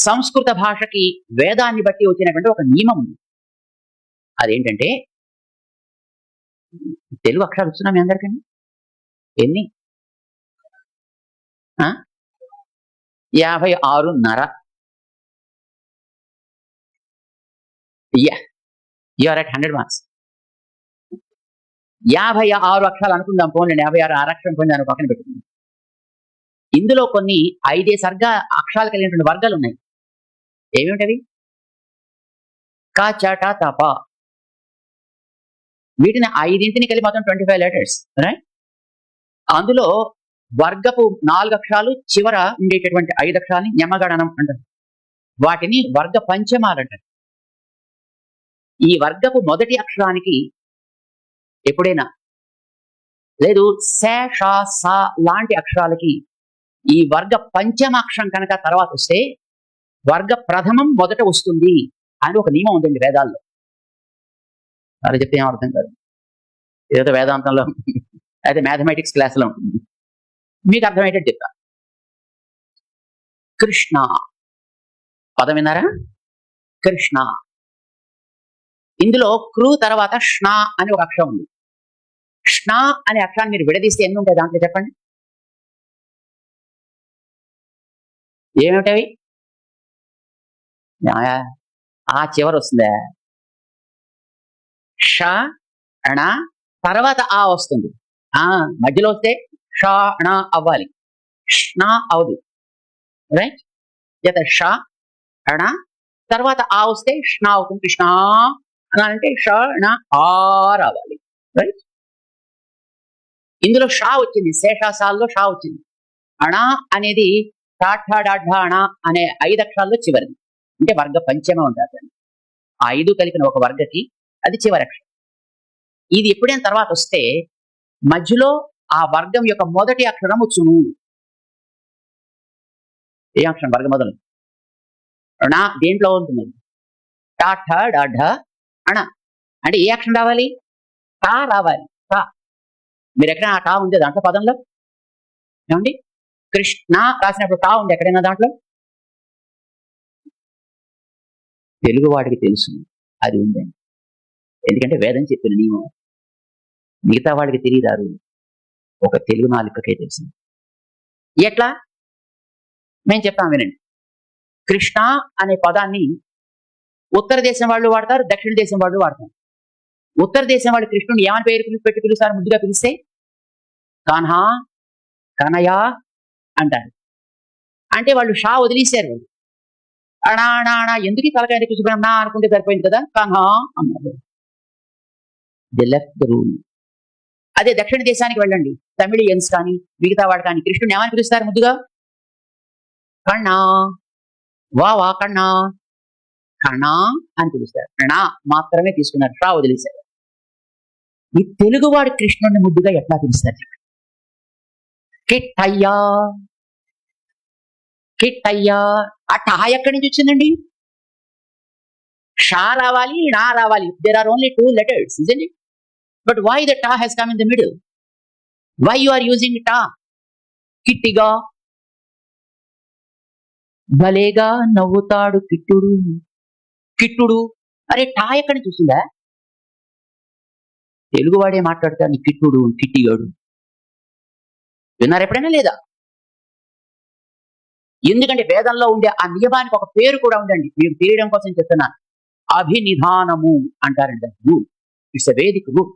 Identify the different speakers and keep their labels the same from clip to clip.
Speaker 1: సంస్కృత భాషకి వేదాన్ని బట్టి వచ్చినటువంటి ఒక నియమం ఉంది. అదేంటంటే తెలుగు అక్షరాలు వస్తున్నాం మీ అందరికీ? ఎన్ని? ఆ? యాభై ఆరున్నర yeah you are at hundred marks. యాభై ఆరు అక్షరాలు అనుకుందాం పోనీ యాభై ఆరు ఆరు అక్షరం పోయింది దాని పక్కన పెట్టుకుందాం. ఇందులో కొన్ని ఐదే సర్గ అక్షరాలు కలిగినటువంటి వర్గాలు ఉన్నాయి. ఏమిటవి కా చాట తప వీటిని ఐదింటిని కలిపి మొత్తం ట్వంటీ ఫైవ్ లెటర్స్ రైట్ అందులో వర్గపు నాలుగు అక్షరాలు చివర ఉండేటటువంటి ఐదు అక్షరాలని యమగణనం అంటారు. వాటిని వర్గ పంచమాలు అంటారు. ఈ వర్గపు మొదటి అక్షరానికి ఎప్పుడైనా లేదు శ ష లాంటి అక్షరాలకి ఈ వర్గ పంచమాక్షరం కనుక తర్వాత వస్తే వర్గ ప్రథమం మొదట వస్తుంది అని ఒక నియమం ఉందండి వేదాల్లో. అలా చెప్తే ఏం అర్థం కాదు. ఏదో వేదాంతంలో అయితే మ్యాథమెటిక్స్ క్లాస్లో ఉంటుంది. మీకు అర్థమయ్యేటట్టు చెప్తా. కృష్ణ. పదం విన్నారా? కృష్ణ. ఇందులో క్రూ తర్వాతష్ణ అని ఒక అక్షరం ఉందిష్ణ అనే అక్షరాన్ని మీరు విడదీస్తే ఎన్ని ఉంటాయి దాంట్లో చెప్పండి? ఏమిటవి ఆ, చివరి వస్తుందా. ష ణ తర్వాత ఆ వస్తుంది. ఆ మధ్యలో వస్తే ష అణ అవ్వాలిష్ణ అవదు రైట్ చేత ష ణ తర్వాత ఆ వస్తేష్ణ అవుతుంది. కృష్ణ అంటే ష ణ ఆ రావాలి. రైట్ ఇందులో షా వచ్చింది. శేషాసాల్లో షా వచ్చింది. అణ అనేది టాఠా డాఢా అణ అనే ఐదు అక్షరాల్లో చివరిది. అంటే వర్గ పంచమం ఉంటారు దాన్ని. ఆ ఐదు కలిపిన ఒక వర్గకి అది చివరి అక్షరం ఇది ఎప్పుడైనా తర్వాత వస్తే మధ్యలో ఆ వర్గం యొక్క మొదటి అక్షరము చును ఏ అక్షరం? వర్గ మొదలు. నా దేంట్లో ఉంటుంది? టాఠ డాఢ అణ. అంటే ఏ అక్షరం రావాలి? టా రావాలి. టా. మీరు ఎక్కడైనా ఆ టా ఉంది దాంట్లో పదంలో? ఏమండి? కృష్ణ రాసినప్పుడు టా ఉంది ఎక్కడైనా దాంట్లో? తెలుగువాడికి తెలుసు. అది ఉందని ఎందుకంటే వేదం చెప్పిన నియమం. మిగతా వాడికి తెలియదారు. ఒక తెలుగు నాలుకకే తెలుసు. ఎట్లా? మేము చెప్తాం వినండి. కృష్ణ అనే పదాన్ని ఉత్తర దేశం వాళ్ళు వాడతారు దక్షిణ దేశం వాళ్ళు వాడతారు. ఉత్తర దేశం వాళ్ళు కృష్ణుని ఏమని పేరు పిలి- పెట్టి పిలుస్తారు? ముందుగా పిలిస్తే కాన్హా కనయా అంటారు. అంటే వాళ్ళు షా వదిలేశారు అణా అణా ఎందుకు ఈ తలకాయ నా అనుకుంటే సరిపోయింది కదా? ది లెఫ్ట్ ద రూల్ అదే దక్షిణ దేశానికి వెళ్ళండి. తమిళియన్స్ కానీ మిగతా వాళ్ళు కానీ కృష్ణుని ఏమని పిలుస్తారు ముద్దుగా కన్నా. వా వా కన్నా. కణా అని పిలుస్తారు. కణా మాత్రమే తీసుకున్నారు. షా వదిలేశారు ఈ తెలుగువాడి కృష్ణుడిని ముద్దుగా ఎట్లా పిలుస్తారు? కిట్టయ్యా. కిట్టయ్యా ఆ టా ఎక్కడి నుంచి వచ్చిందండి? షా రావాలి నా రావాలి. There are only two letters isn't it but why the టా has come in the middle why you are using టా కిట్టిగా? భలేగా నవ్వుతాడు కిట్టుడు. కిట్టుడు? అరే టా ఎక్కడి చూసిందా తెలుగువాడే మాట్లాడతాను కిట్టుడు కిట్టిగాడు. విన్నారు ఎప్పుడైనా లేదా? ఎందుకంటే వేదంలో ఉండే ఆ నియమానికి ఒక పేరు కూడా ఉందండి. మీకు తెలియడం కోసం చెప్తున్నాను అభినిధానము అంటారండి rule. It's a Vedic rule.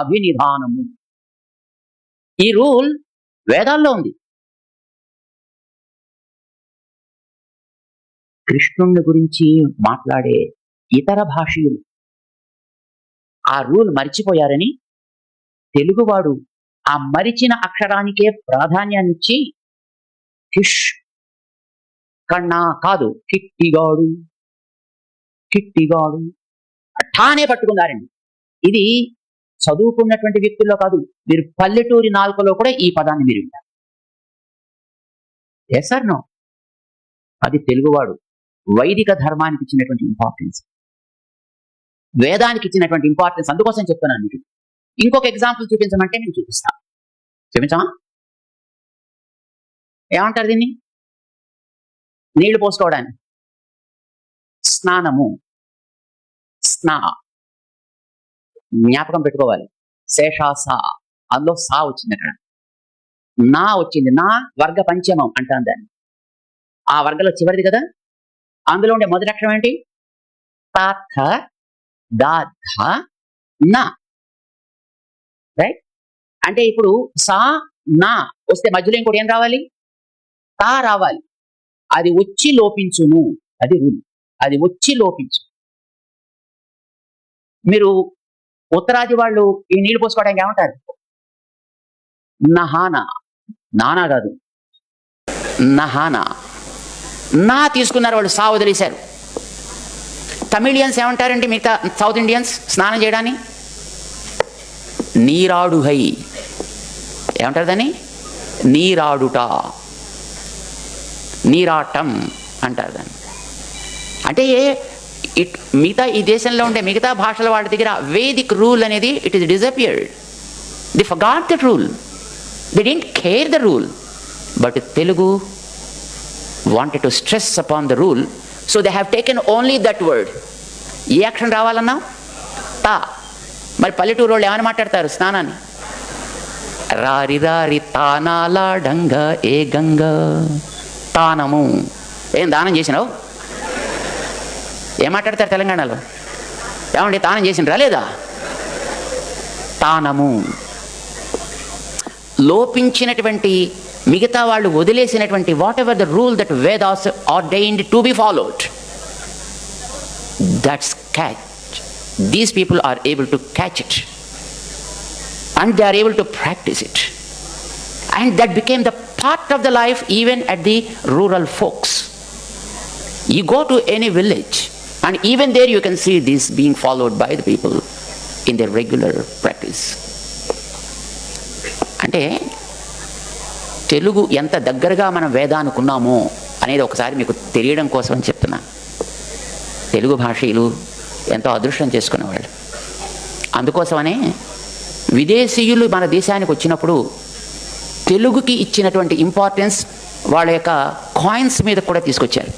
Speaker 1: అభినిధానము. ఈ రూల్ వేదాల్లో ఉంది. కృష్ణుణ్ణి గురించి మాట్లాడే ఇతర భాషీయులు ఆ రూల్ మర్చిపోయారని తెలుగువాడు ఆ మరిచిన అక్షరానికే ప్రాధాన్యాన్నిచ్చి కిష్ కన్నా కాదు కిట్టిగాడు. కిట్టిగాడు. అట్టానే పట్టుకున్నారండి. ఇది చదువుకున్నటువంటి వ్యక్తుల్లో కాదు మీరు పల్లెటూరి నాలుకలో కూడా ఈ పదాన్ని మీరు వింటారు. ఎస్ సార్ నో అది తెలుగువాడు వైదిక ధర్మానికి ఇచ్చినటువంటి ఇంపార్టెన్స్ వేదానికి ఇచ్చినటువంటి ఇంపార్టెన్స్ అందుకోసం చెప్తున్నాను మీకు. ఇంకొక ఎగ్జాంపుల్ చూపించమంటే నేను చూపిస్తాను. చూపించమా? ఏమంటారు దీన్ని? నీళ్ళు పోసుకోవడానికి. స్నానము. స్నా. జ్ఞాపకం పెట్టుకోవాలి. శేషాస. అందులో సా వచ్చింది అక్కడ. నా వచ్చింది. నా వర్గ పంచమం అంటాను దాన్ని. ఆ వర్గలో చివరిది కదా? అందులో ఉండే మొదటి అక్షరం ఏంటి? తాథ దాధ నా. రైట్? అంటే ఇప్పుడు సా నా వస్తే మధ్యలో ఇంకోటి ఏం రావాలి? తా రావాలి. అది వచ్చి లోపించును. అది రూల్. అది వచ్చి లోపించు మీరు ఉత్తరాది వాళ్ళు ఈ నీళ్ళు పోసుకోవడానికి ఏమంటారు? నహానా. నానా కాదు. నహానా. నా తీసుకున్నారు వాళ్ళు సా వదిలేశారు. తమిళియన్స్ ఏమంటారండి మిగతా సౌత్ ఇండియన్స్ స్నానం చేయడాన్ని నీరాడుహై. ఏమంటారు దాన్ని? నీరాడుట. నీరాటం అంటారు దాన్ని. అంటే ఇట్ మిగతా ఈ దేశంలో ఉండే మిగతా భాషల వాళ్ళ దగ్గర వేదిక్ రూల్ అనేది it is disappeared the forgot the rule didn't care the rule but Telugu wanted to stress upon the rule so they have taken only that word ఏ అక్షరం రావాలన్నా? తా. మరి పల్లెటూరు వాళ్ళు ఏమని మాట్లాడతారు స్నానాన్ని? రారి రారి తానాలా డంగ ఏ గంగ. తానము ఏం దానం చేసినావు? ఏం మాట్లాడతారు తెలంగాణలో? ఏమండి దానం చేసినరా లేదా? తానము. లోపించినటువంటి మిగతా వాళ్ళు వదిలేసినటువంటి whatever the rule that Vedas ordained to be followed that's catch these people are able to catch it and they are able to practise it and that became the part of the life even at the rural folks you go to any village and even there you can see this being followed by the people in their regular practice. అంటే తెలుగు ఎంత దగ్గరగా మనం వేదానుకున్నామో అనేది ఒకసారి మీకు తెలియడం కోసం అని చెప్తున్నా. తెలుగు భాషీయులు ఎంతో అదృష్టం చేసుకునేవాళ్ళు. అందుకోసమనే విదేశీయులు మన దేశానికి వచ్చినప్పుడు తెలుగుకి ఇచ్చినటువంటి ఇంపార్టెన్స్ వాళ్ళ యొక్క కాయిన్స్ మీద కూడా తీసుకొచ్చారు.